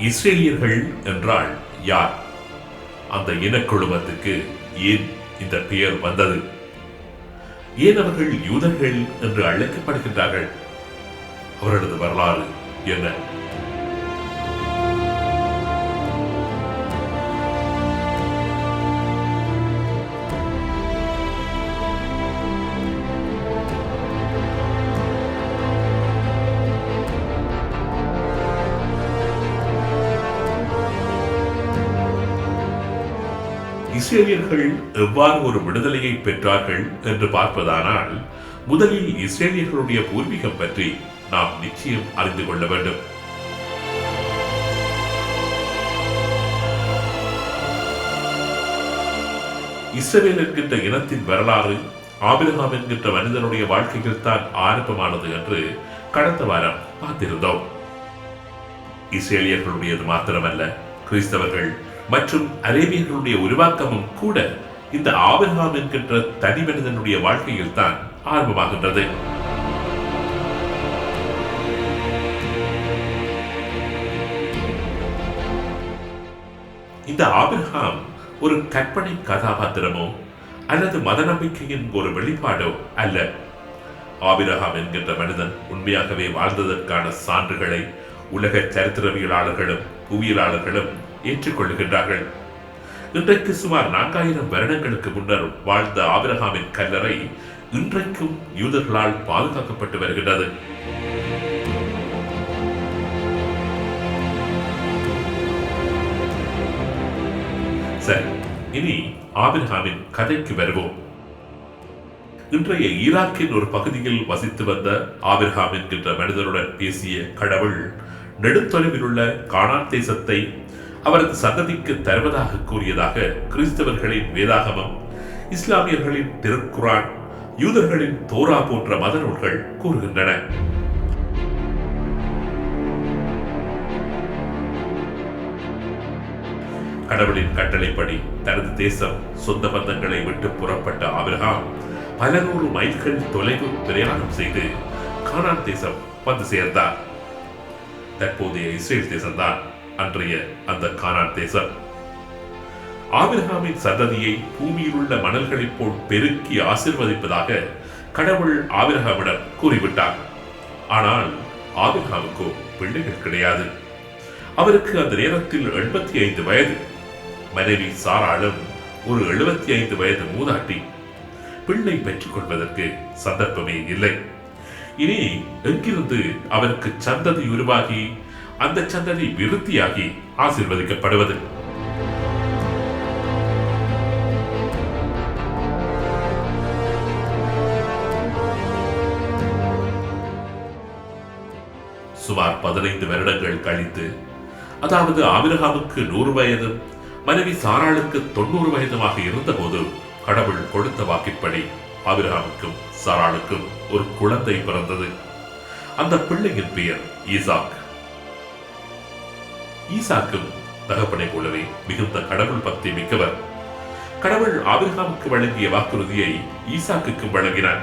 இஸ்ரேலியர்கள் என்றால் யார்? அந்த இனக்குழுமத்துக்கு ஏன் இந்த பெயர் வந்தது? ஏன் அவர்கள் யூதர்கள் என்று அழைக்கப்படுகின்றார்கள்? அவர்களது வரலாறு என்ன? இஸ்ரேலியர்கள் எவ்வாறு ஒரு விடுதலையை பெற்றார்கள் என்று பார்ப்பதானால் முதலில் இஸ்ரேலியர்களுடைய பூர்வீகம் பற்றி நாம் நிச்சயம் அறிந்து கொள்ள வேண்டும். இஸ்ரேல் என்கின்ற இனத்தின் வரலாறு ஆபிரகாம் என்கின்ற மனிதனுடைய வாழ்க்கையில் தான் ஆரம்பமானது என்று கடந்த வாரம் பார்த்திருந்தோம். இஸ்ரேலியர்களுடையது மாத்திரமல்ல கிறிஸ்தவர்கள் மற்றும் அரேபியர்களுடைய உருவாக்கமும் கூட இந்த ஆபிரகாம் என்கின்ற தனி மனிதனுடைய வாழ்க்கையில் தான் ஆரம்பமாகின்றது. இந்த ஆபிரகாம் ஒரு கற்பனை கதாபாத்திரமோ அல்லது மத நம்பிக்கையின் ஒரு வெளிப்பாடோ அல்ல. ஆபிரகாம் என்கின்ற மனிதன் உண்மையாகவே வாழ்ந்ததற்கான சான்றுகளை உலக சரித்திரவியலாளர்களும் புவியியலாளர்களும் ஏற்றுக்கொள்ளுகின்றார்கள். இன்றைக்கு சுமார் நான்காயிரம் வருடங்களுக்கு முன்னர் வாழ்ந்த ஆபிரகாமின் கல்லறை இன்றைக்கும் யூதர்களால் பாதுகாக்கப்பட்டு வருகின்றது. சரி இனி ஆபிரகாமின் கதைக்கு வருவோம். இன்றைய ஈராக்கின் ஒரு பகுதியில் வசித்து வந்த ஆபிரகாம் என்கின்ற மனிதனுடன் பேசிய கடவுள் நெடுந்தொலைவில் உள்ள காணா தேசத்தை அவரது சந்ததிக்கு தருவதாக கூறியதாக கிறிஸ்தவர்களின் வேதாகமம் இஸ்லாமியர்களின் திருக்குரான் யூதர்களின் தோரா போன்ற மத நூல்கள் கூறுகின்றன. கடவுளின் கட்டளைப்படி தனது தேசம் சொந்த பந்தங்களை விட்டு புறப்பட்ட ஆபிரகாம் பல நூறு மைல்கள் தொலைவு பிரயாணம் செய்து கானான் தேசம் வந்து சேர்ந்தார். தற்போதைய இஸ்ரேல் தேசம்தான். அன்றைய அந்த கானான் தேசம் ஆபிரஹாமின் சந்ததியை பூமியில் உள்ள மணல்களைப் போல் பெருக்கி ஆசிர்வதிப்பதாக கடவுள் ஆபிரஹாமிடம் கூறிவிட்டார். ஆனால் ஆபிரஹாமுக்கோ பிள்ளைகள் கிடையாது. அவருக்கு அந்த நேரத்தில் எண்பத்தி ஐந்து வயது. மனைவி சாராளும் ஒரு எழுபத்தி ஐந்து வயது மூதாட்டி. பிள்ளை பெற்றுக் கொள்வதற்கு சந்தர்ப்பமே இல்லை. இனி எங்கிருந்து அவருக்கு சந்ததி உருவாகி அந்த சந்ததி விருத்தியாகி ஆசிர்வதிக்கப்படுவது. சுமார் பதினைந்து வருடங்கள் கழித்து அதாவது ஆபிரகாமுக்கு நூறு வயதும் மனைவி சாராளுக்கு தொண்ணூறு வயதுமாக இருந்தபோது கடவுள் கொடுத்த வாக்கின்படி ஆபிரகாமுக்கும் சாராளுக்கும் ஒரு குழந்தை பிறந்தது. அந்த பிள்ளையின் பெயர் ஈசாக். ஈசாக்கும் தகப்பனை போலவே மிகுந்த கடவுள் பக்தி மிக்கவர். கடவுள் ஆபிரகாமுக்கு வழங்கிய வாக்குறுதியை ஈசாக்குக்கும் வழங்கினார்.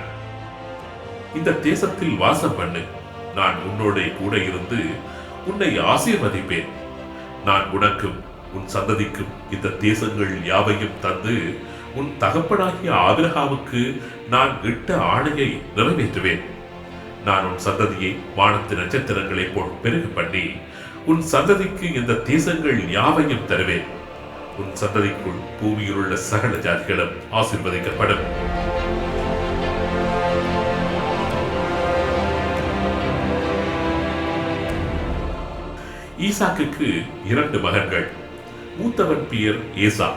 இந்த தேசத்தில் வாசம் பண்ணு. நான் உன்னோட கூட இருந்து உன்னை ஆசீர்வதிப்பேன். நான் உனக்கும் உன் சந்ததிக்கும் இந்த தேசங்கள் யாவையும் தந்து உன் தகப்பனாகிய ஆபிரகாமுக்கு நான் இட்ட ஆணையை நிறைவேற்றுவேன். நான் உன் சந்ததியை வானத்து நட்சத்திரங்களைப் போல் பெருகு பண்ணி உன் சந்ததிக்கு இந்த தேசங்கள் யாவையும் தருவேன் உன் சந்ததிக்குள் பூமியில் உள்ள சகல ஜாதிகளும் ஆசிர்வதிக்கப்படும். ஈசாக்குக்கு இரண்டு மகன்கள். மூத்தவன் பெயர் ஏசா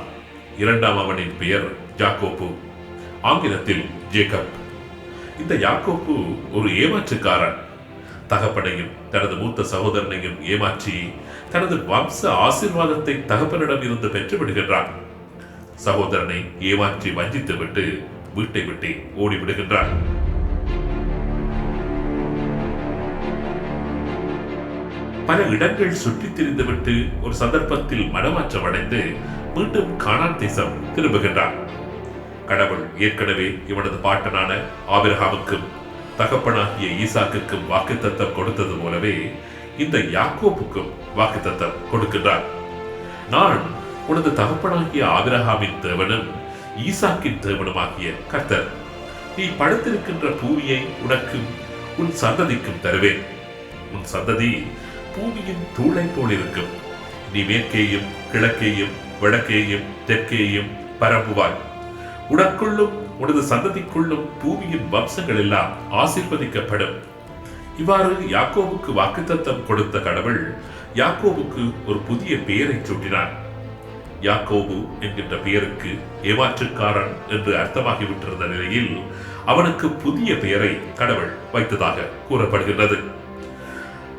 இரண்டாம் அவனின் பெயர் ஜாக்கோப்பு ஆங்கிலத்தில் ஜேக்கப். இந்த யாக்கோப்பு ஒரு ஏமாற்றுக்காரன். தகப்பனையும் தனது மூத்த சகோதரனையும் ஏமாற்றி தனது வம்ச ஆசீர்வாதத்தை தகப்பனிடம் இருந்து பெற்று விடுகின்றான். சகோதரனை ஏமாற்றி வஞ்சித்து விட்டு வீட்டை விட்டு ஓடி விடுகின்றார் பல இடங்கள் சுற்றித் திரிந்துவிட்டு ஒரு சந்தர்ப்பத்தில் மனமாற்றம் அடைந்து மீண்டும் கானான் தேசம் திரும்புகின்றான். கடவுள் ஏற்கனவே இவனது பாட்டனான ஆபிரஹாமுக்கும் தகப்பனாகிய ஈசாக்குக்கும் வாக்குத்தத்தம் கொடுத்தது போலவே இந்த யாக்கோப்புக்கும் வாக்குத்தத்தம் கொடுக்கின்றார். நான் உனது தகப்பனாகிய ஆபிரஹாமின் தேவனும் ஈசாக்கின் தேவனுமாகிய கர்த்தர். நீ படுத்திருக்கின்ற பூமியை உனக்கும் உன் சந்ததிக்கும் தருவேன். உன் சந்ததி பூமியின் தூளை போல் இருக்கும் நீ மேற்கேயும் கிழக்கேயும் வடக்கேயும் தெற்கேயும் பரப்புவாய் உனக்குள்ளும் உனது சந்ததிக்குள்ளும் பூமியின் வம்சங்கள் எல்லாம் ஆசீர்வதிக்கப்படும். இவ்வாறு யாக்கோவுக்கு வாக்குத்தத்தம் கொடுத்த கடவுள் யாக்கோவுக்கு ஒரு புதிய பெயரை சூட்டினார் யாக்கோபு என்கின்ற பெயருக்கு ஏமாற்றுக்காரன் என்று அர்த்தமாகிவிட்டிருந்த நிலையில் அவனுக்கு புதிய பெயரை கடவுள் வைத்ததாக கூறப்படுகின்றது.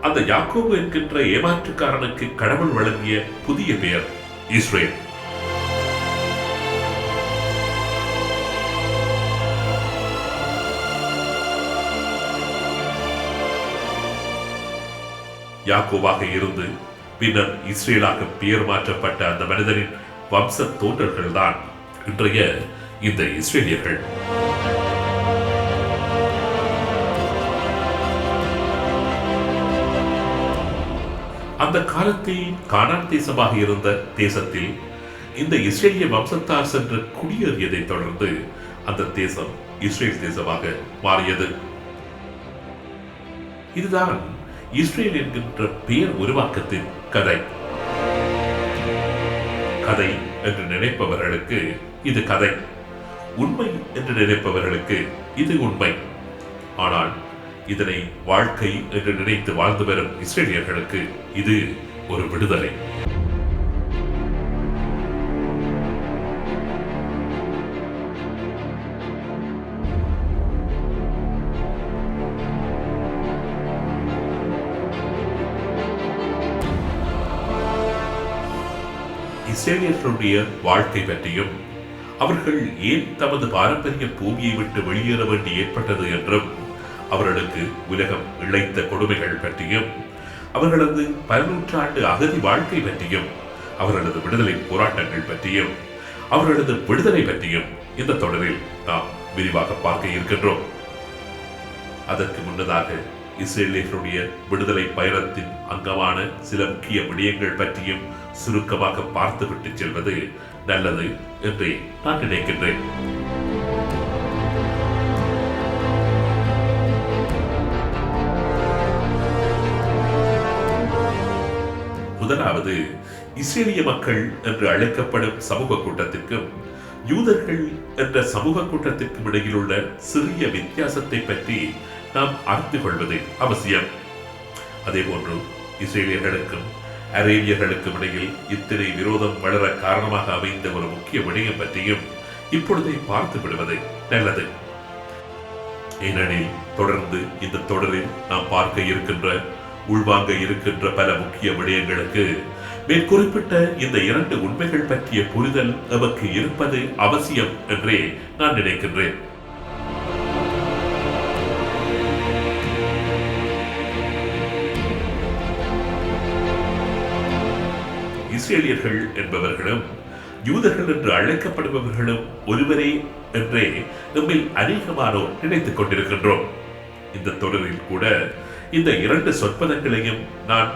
அந்த யாக்கோபு என்கின்ற ஏமாற்றுக்காரனுக்கு கடவுள் வழங்கிய புதிய பெயர் இஸ்ரேல். யாக்கோவாக இருந்து பின்னர் இஸ்ரேலாக பெயர் மாற்றப்பட்ட அந்த மனிதனின் வம்ச தோன்றல்கள் தான் இன்றைய இந்த இஸ்ரேலியர்கள். அந்த காலத்தில் கானான் தேசமாக இருந்த தேசத்தில் இந்த இஸ்ரேலிய வம்சத்தார் சென்று குடியேறியதை தொடர்ந்து அந்த தேசம் இஸ்ரேல் தேசமாக மாறியது. இதுதான் இஸ்ரேல் என்கின்ற பெயர் உருவாக்கத்தின் கதை. கதை என்று நினைப்பவர்களுக்கு இது கதை. உண்மை என்று நினைப்பவர்களுக்கு இது உண்மை. ஆனால் இதனை வாழ்க்கை என்று நினைத்து வாழ்ந்து வரும் இஸ்ரேலியர்களுக்கு இது ஒரு விடுதலை. ஆஸ்திரேலியர்களுடைய வாழ்க்கை பற்றியும் அவர்கள் ஏன் தமது பாரம்பரிய பூமியை விட்டு வெளியேற வேண்டி ஏற்பட்டது என்றும் அவர்களுக்கு உலகம் இழைத்த கொடுமைகள் பற்றியும் அவர்களது பல நூற்றாண்டு அகதி வாழ்க்கை பற்றியும் அவர்களது விடுதலை போராட்டங்கள் பற்றியும் அவர்களது விடுதலை பற்றியும் இந்த தொடரில் நாம் விரிவாக பார்க்க இருக்கின்றோம். அதற்கு முன்னதாக இஸ்ரேலியர்களுடைய விடுதலை பயணத்தின் அங்கமான சில முக்கிய விடயங்கள் பற்றியும் சுருக்கமாக பார்த்துவிட்டு செல்வது நல்லது என்று நான் நினைக்கின்றேன். முதலாவது இஸ்ரேலிய மக்கள் என்று அழைக்கப்படும் சமூக கூட்டத்திற்கும் யூதர்கள் என்ற சமூக கூட்டத்திற்கும் இடையில் உள்ள சிறிய வித்தியாசத்தை பற்றி நாம் அறிந்து கொள்வது அவசியம். அதே போன்று இஸ்ரேலியர்களுக்கும் அரேபியர்களுக்கும் இடையில் இத்தனை விரோதம் வளர காரணமாக அமைந்த ஒரு முக்கிய விடயம் பற்றியும் இப்பொழுதே பார்த்து விடுவது நல்லது. ஏனெனில் தொடர்ந்து இந்த தொடரில் நாம் பார்க்க இருக்கின்ற உள்வாங்க இருக்கின்ற பல முக்கிய விடயங்களுக்கு மேற்குறிப்பிட்ட இந்த இரண்டு உண்மைகள் பற்றிய புரிதல் நமக்கு இருப்பது அவசியம் என்றே நான் நினைக்கின்றேன். இஸ்ரேலியர்கள் என்பவர்களும் யூதர்கள் என்று அழைக்கப்படுபவர்களும் ஒருவரே என்றே நம்மில் அநேகமானோர் நினைத்துக் கொண்டிருக்கின்றோம். இந்த தொடரில் கூட இந்த இரண்டு சொற்பதங்களையும் நான்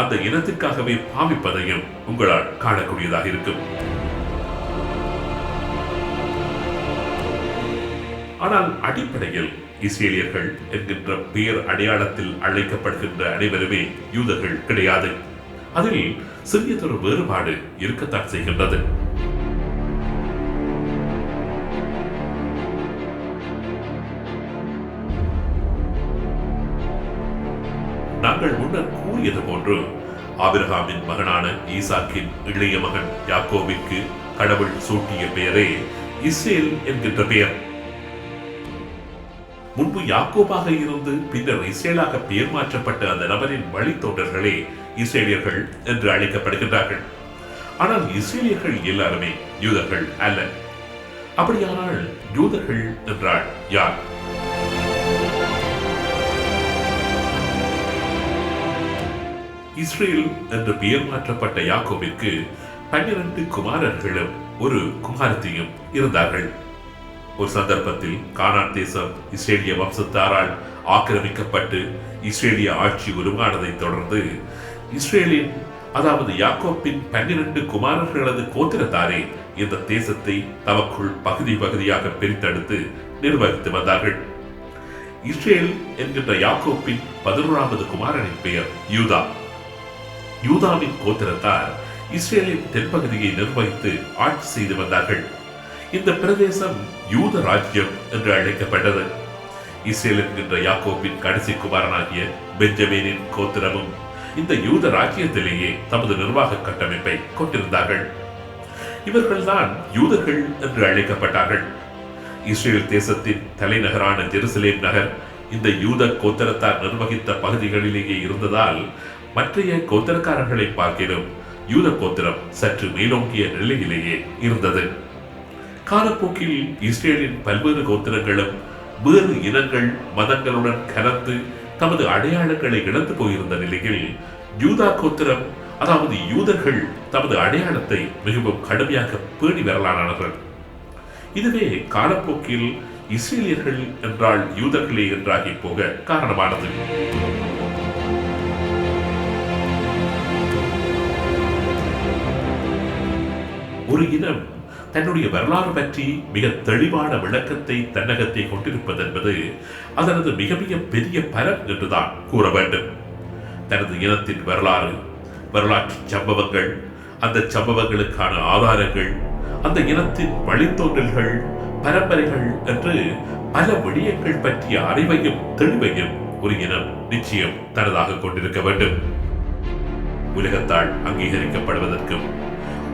அந்த இனத்திற்காகவே பாவிப்பதையும் உங்களால் காணக்கூடியதாக இருக்கும். ஆனால் அடிப்படையில் இஸ்ரேலியர்கள் என்கின்ற பெயர் அடையாளத்தில் அழைக்கப்படுகின்ற அனைவருமே யூதர்கள் கிடையாது. அதில் சிறியதொரு வேறுபாடு இருக்கத்தான் செய்கின்றது. நாங்கள் முன்னர் கூறியது போன்று ஆபிரகாமின் மகனான ஈசாக்கின் இளைய மகன் யாக்கோவிற்கு கடவுள் சூட்டிய பெயரே இஸ்ரேல் என்கின்ற பெயர். முன்பு யாக்கோபாக இருந்து பின்னர் இஸ்ரேலாக பெயர் மாற்றப்பட்ட அந்த நபரின் வழித்தோன்றர்களே இஸ்ரேலியர்கள் என்று அழைக்கப்படுகின்றார்கள். ஆனால் இஸ்ரேலியர்கள் எல்லாருமே யூதர்கள் அல்ல. அப்படியானால் யூதர்கள் என்றால் யார்? இஸ்ரேல் என்று பெயர் மாற்றப்பட்ட யாக்கோவிற்கு பன்னிரண்டு குமாரர்களும் ஒரு குமாரத்தியும் இருந்தார்கள். ஒரு சந்தர்ப்பத்தில் கானான் தேசம் இஸ்ரேலிய வம்சத்தாரால் ஆக்கிரமிக்கப்பட்டு இஸ்ரேலிய ஆட்சி உருவானதை தொடர்ந்து இஸ்ரேலின் அதாவது யாக்கோப்பின் பன்னிரண்டு குமாரர்களது கோத்திரத்தாரே இந்த தேசத்தை தமக்குள் பகுதி பகுதியாக பிரித்தெடுத்து நிர்வகித்து வந்தார்கள். இஸ்ரேல் என்கின்ற யாக்கோப்பின் பதினோராவது குமாரனின் பெயர் யூதா. யூதாவின் கோத்திரத்தார் இஸ்ரேலின் தென்பகுதியை நிர்வகித்து ஆட்சி செய்து வந்தார்கள். இந்த பிரதேசம் யூத ராஜ்யம் என்று அழைக்கப்பட்டது. இஸ்ரேல் என்கின்ற யாக்கோப்பின் கடைசி குமாரனாகிய பெஞ்சமீனின் கோத்திரமும் இந்த யூத ராஜ்யத்திலேயே தமது நிர்வாக கட்டமைப்பை கொண்டிருந்தார்கள். இவர்கள்தான் யூதர்கள் என்று அழைக்கப்பட்டார்கள். இஸ்ரேல் தேசத்தின் தலைநகரான ஜெருசலேம் நகர் இந்த யூத கோத்தரத்தார் நிர்வகித்த பகுதிகளிலேயே இருந்ததால் மற்றைய கோத்தரக்காரர்களை பார்க்கிலும் யூத கோத்திரம் சற்று மேலோங்கிய நிலையிலேயே இருந்தது. காலப்போக்கில் இஸ்ரேலின் பல்வேறு கோத்திரங்களும் வேறு இனங்கள் மதங்களுடன் கலந்து தமது அடையாளங்களை இழந்து போயிருந்த நிலையில் யூதா கோத்திரம் அதாவது யூதர்கள் தமது அடையாளத்தை மிகவும் கடுமையாக பேணி வரலானார்கள் இதுவே காலப்போக்கில் இஸ்ரேலியர்கள் என்றால் யூதர்களே என்றாகி போக காரணமானது. ஒரு இனம் தன்னுடைய வரலாறு பற்றி மிக தெளிவான விளக்கத்தை தன்னகத்தை கொண்டிருப்பது என்பது அதனது மிக மிக பெரிய பலம் என்றுதான் கூற வேண்டும். தனது இனத்தின் வரலாறு வரலாற்று சம்பவங்கள் அந்த சம்பவங்களுக்கான ஆதாரங்கள் அந்த இனத்தின் வழித்தோன்றல்கள் பரம்பரைகள் என்று பல விடயங்கள் பற்றிய அறிவையும் தெளிவையும் ஒரு இனம் நிச்சயம் தனதாக கொண்டிருக்க வேண்டும். உலகத்தால் அங்கீகரிக்கப்படுவதற்கும்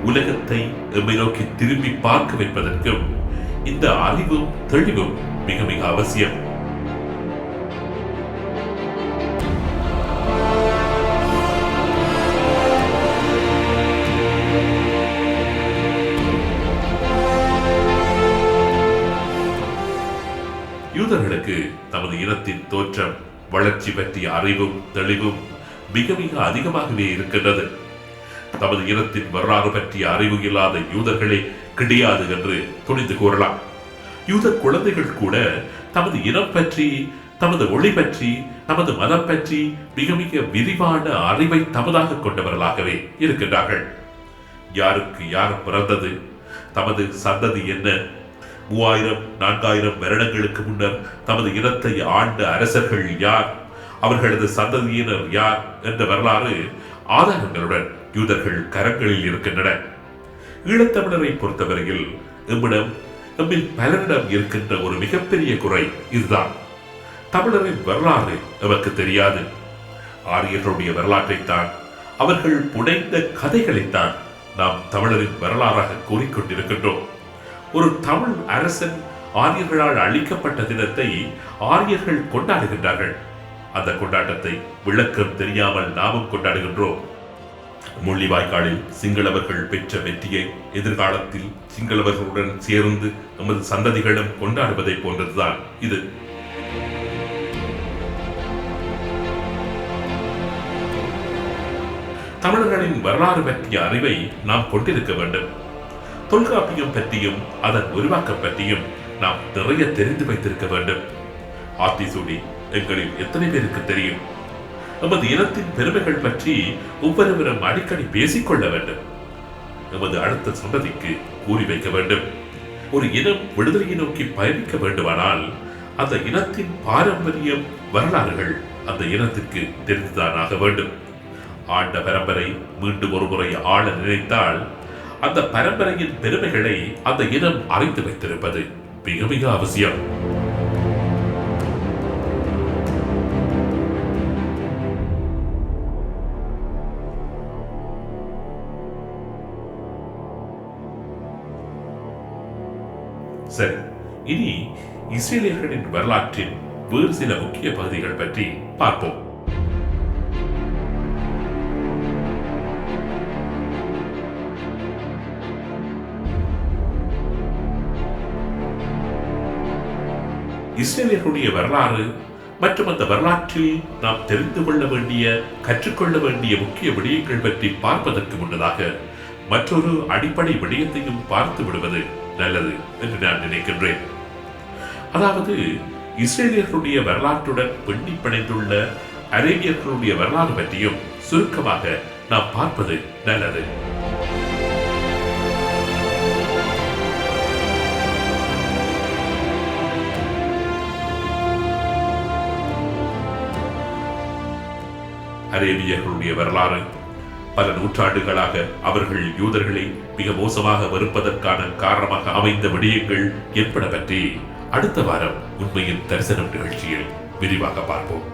உலகத்தை எம்மை நோக்கி திரும்பி பார்க்க வைப்பதற்கும் இந்த அறிவும் தெளிவும் மிக மிக அவசியம். யூதர்களுக்கு தமது இனத்தின் தோற்றம் வளர்ச்சி பற்றிய அறிவும் தெளிவும் மிக மிக அதிகமாகவே இருக்கின்றது. தமது இனத்தின் வரலாறு பற்றிய அறிவு இல்லாத யூதர்களே கிடையாது என்று துணிந்து கூறலாம். யூத குழந்தைகள் கூட தமது இனம் பற்றி தமது ஒளி பற்றி தமது மதம் பற்றி மிக மிக விரிவான அறிவை தமதாக கொண்டவர்களாகவே இருக்கின்றார்கள். யாருக்கு யார் பிறந்தது? தமது சந்ததி என்ன? மூவாயிரம் நான்காயிரம் வருடங்களுக்கு முன்னர் தமது இனத்தை ஆண்ட அரசர்கள் யார்? அவர்களது சந்ததியினர் யார்? என்ற வரலாறு ஆதாரங்களுடன் யூதர்கள் கரங்களில் இருக்கின்றன. ஈழத்தமிழரை பொறுத்தவரையில் எம்மிடம் எம்மில் பலரிடம் இருக்கின்ற ஒரு மிகப்பெரிய குறை இதுதான். தமிழரின் வரலாறு நமக்கு தெரியாது. ஆரியர்களுடைய வரலாற்றைத்தான் அவர்கள் புனைந்த கதைகளைத்தான் நாம் தமிழரின் வரலாறாக கூறிக்கொண்டிருக்கின்றோம். ஒரு தமிழ் அரசன் ஆரியர்களால் அழிக்கப்பட்ட தினத்தை ஆரியர்கள் கொண்டாடுகின்றார்கள். அந்த கொண்டாட்டத்தை விளக்கம் தெரியாமல் நாமும் கொண்டாடுகின்றோம். முள்ளிவாய்க்காலில் சிங்களவர்கள் பெற்ற வெற்றியை எதிர்காலத்தில் சிங்களவர்களுடன் சேர்ந்து நமது சந்ததிகளும் கொண்டாடுவதை போன்றதுதான் இது. தமிழர்களின் வரலாறு பற்றிய அறிவை நாம் கொண்டிருக்க வேண்டும். தொல்காப்பியம் பற்றியும் அதன் உருவாக்கம் பற்றியும் நாம் நிறைய தெரிந்து வைத்திருக்க வேண்டும். ஆத்திசூடி எங்களில் எத்தனை பேருக்கு தெரியும்? நமது இனத்தின் பெருமைகள் பற்றி ஒவ்வொருவரும் அடிக்கடி பேசிக்கொள்ள வேண்டும். நமது அடுத்த சந்ததிக்கு கூறி வைக்க வேண்டும். ஒரு இனம் விடுதலையை நோக்கி பயணிக்க வேண்டுமானால் அந்த இனத்தின் பாரம்பரியம் வரலாறுகள் அந்த இனத்திற்கு தெரிந்துதான் ஆக வேண்டும். ஆண்ட பரம்பரை மீண்டும் ஒரு முறை ஆள நினைத்தால் அந்த பரம்பரையின் பெருமைகளை அந்த இனம் அறிந்து வைத்திருப்பது மிக மிக அவசியம். சரி இனி இஸ்ரேலியர்களின் வரலாற்றின் வேறு சில முக்கிய பகுதிகள் பற்றி பார்ப்போம். இஸ்ரேலியர்களுடைய வரலாறு மற்றும் அந்த வரலாற்றில் நாம் தெரிந்து கொள்ள வேண்டிய கற்றுக்கொள்ள வேண்டிய முக்கிய விடயங்கள் பற்றி பார்ப்பதற்கு முன்னதாக மற்றொரு அடிப்படை விடயத்தையும் பார்த்து விடுவது நல்லது என்று நான் நினைக்கின்றேன். அதாவது இஸ்ரேலியர்களுடைய வரலாற்றுடன் பெண்ணி பிணைந்துள்ள அரேபியர்களுடைய வரலாறு பற்றியும் சுருக்கமாக நாம் பார்ப்பது நல்லது. அரேபியர்களுடைய வரலாறு பல நூற்றாண்டுகளாக அவர்கள் யூதர்களை மிக மோசமாக வெறுப்பதற்கான காரணமாக அமைந்த விடயங்கள் என்பன பற்றி அடுத்த வாரம் உண்மையின் தரிசனம் நிகழ்ச்சியில் விரிவாக பார்ப்போம்.